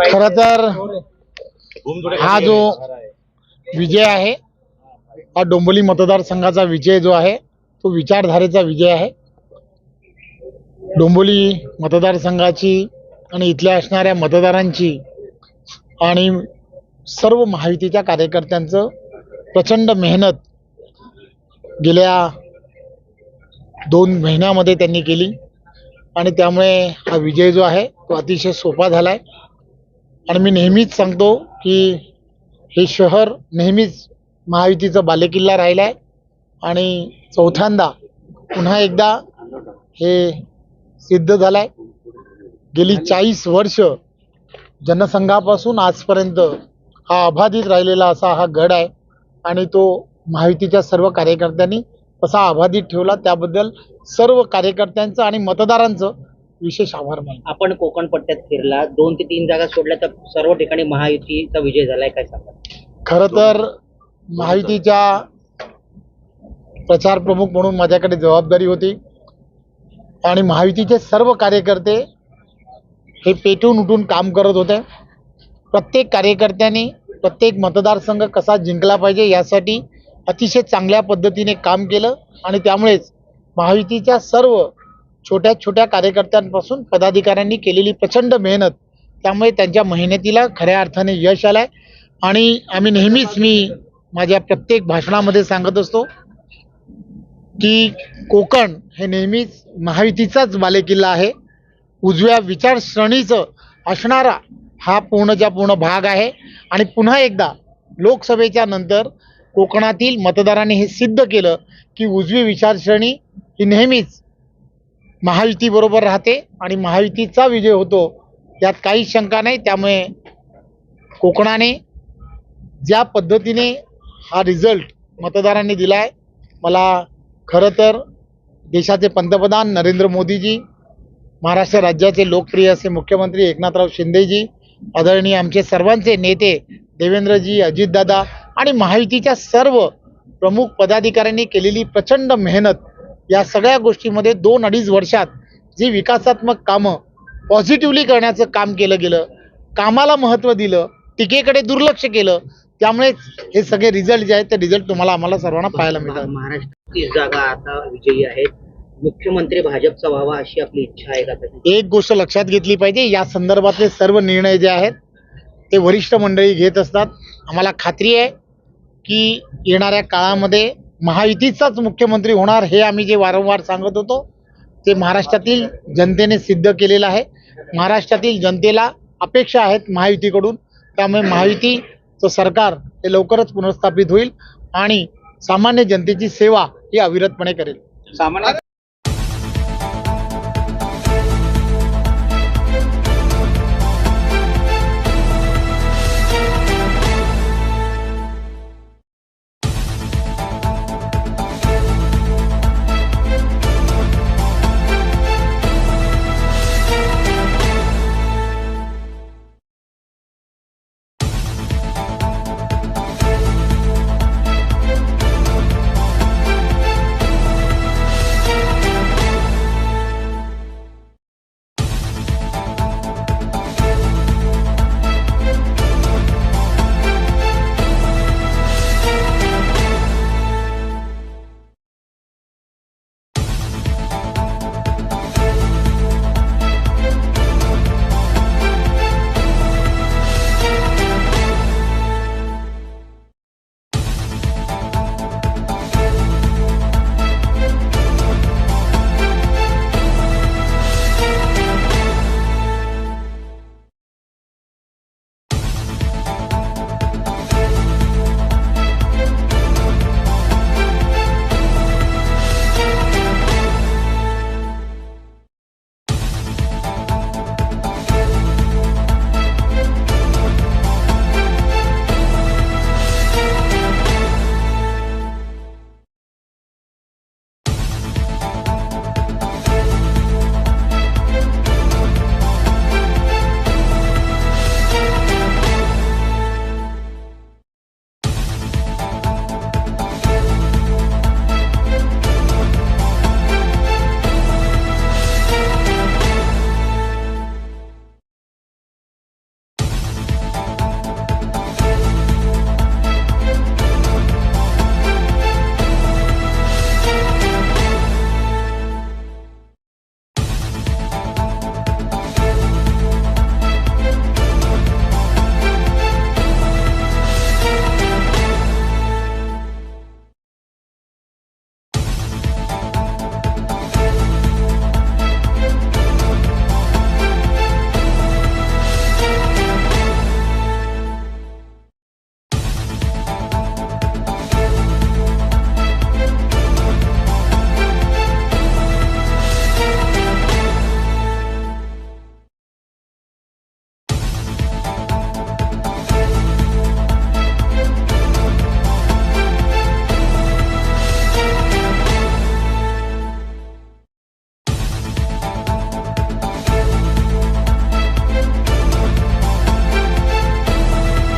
खर तर हा जो विजय आहे हा डोंबिवली मतदारसंघाचा विजय जो आहे तो विचारधारेचा विजय आहे. डोंबिवली मतदारसंघाची आणि इथल्या असणाऱ्या मतदारांची आणि सर्व महायुतीच्या कार्यकर्त्यांचं प्रचंड मेहनत गेल्या दोन महिन्यामध्ये त्यांनी केली. आणि त्यामुळे हा विजय जो आहे तो अतिशय सोपा झाला आहे आणि मी नेहमीच सांगतो की हे शहर नेहमीच महायुतीचं बालेकिल्ला राहिला आहे आणि चौथ्यांदा पुन्हा एकदा हे सिद्ध झालं आहे गेली चाळीस वर्ष जनसंघापासून आजपर्यंत हा अबाधित राहिलेला असा हा गड आहे. आणि तो महायुतीच्या सर्व कार्यकर्त्यांनी तसा अबाधित ठेवला. त्याबद्दल सर्व कार्यकर्त्यांचं आणि मतदारांचं विशेष आभार मानतो. आपण कोकण पट्ट्यात फिरला. दोन ते तीन जागा सोडल्या तर सर्व ठिकाणी महायुतीचा विजय झालाय काय सांगा? खरं तर महायुतीच्या प्रचार प्रमुख म्हणून माझ्याकडे जबाबदारी होती. आणि महायुतीचे सर्व कार्यकर्ते हे पेटून उठून काम करत होते. प्रत्येक कार्यकर्त्यांनी प्रत्येक मतदारसंघ कसा जिंकला पाहिजे यासाठी अतिशय चांगल्या पद्धतीने काम केलं. आणि त्यामुळेच महायुतीच्या सर्व छोट्या छोट्या कार्यकर्त्यांपासून पदाधिकाऱ्यांनी केलेली प्रचंड मेहनत. त्यामुळे त्यांच्या मेहनतीला खऱ्या अर्थाने यश आलंय. आणि आम्ही नेहमीच मी माझ्या प्रत्येक भाषणामध्ये सांगत असतो की कोकण हे नेहमीच महायुतीचाच बालेकिल्ला आहे. उजव्या विचारसरणीचं असणारा हा पूर्णच्या पूर्ण भाग आहे. आणि पुन्हा एकदा लोकसभेच्या नंतर कोकणातील मतदारांनी हे सिद्ध केलं की उजवी विचारसरणी ही नेहमीच महायुतीबरोबर राहते आणि महायुतीचा विजय होतो. यात काही शंका नाही त्यामुळे कोकणाने ज्या पद्धतीने हा रिझल्ट मतदारांनी दिला आहे मला खरं तर देशाचे पंतप्रधान नरेंद्र मोदीजी महाराष्ट्र राज्याचे लोकप्रिय असे मुख्यमंत्री एकनाथराव शिंदेजी आदरणीय आमचे सर्वांचे नेते देवेंद्रजी अजितदादा आणि महायुतीच्या सर्व प्रमुख पदाधिकाऱ्यांनी केलेली प्रचंड मेहनत या सगळ्या गोष्टीमध्ये दोन अडीच वर्षात जी विकासात्मक कामं पॉझिटिव्हली करण्याचं काम केलं गेलं कामाला महत्त्व दिलं टीकेकडे दुर्लक्ष केलं त्यामुळेच हे सगळे रिझल्ट जे आहेत ते रिझल्ट तुम्हाला आम्हाला सर्वांना पाहायला मिळतात. महाराष्ट्रात तीस जागा आता विजयी आहेत. मुख्यमंत्री भाजपचा व्हावा अशी आपली इच्छा आहे का एक गोष्ट लक्षात घेतली पाहिजे या संदर्भातले सर्व निर्णय जे आहेत ते वरिष्ठ मंडळी घेत असतात. आम्हाला खात्री आहे की येणाऱ्या काळामध्ये महायुतीचाच मुख्यमंत्री होणार हे आम्ही जे वारंवार सांगत होतो ते महाराष्ट्रातील जनतेने सिद्ध केलेलं आहे. महाराष्ट्रातील जनतेला अपेक्षा आहेत महायुतीकडून. त्यामुळे महायुतीचं सरकार हे लवकरच पुनर्स्थापित होईल आणि सामान्य जनतेची सेवा ही अविरतपणे करेल. सामान्य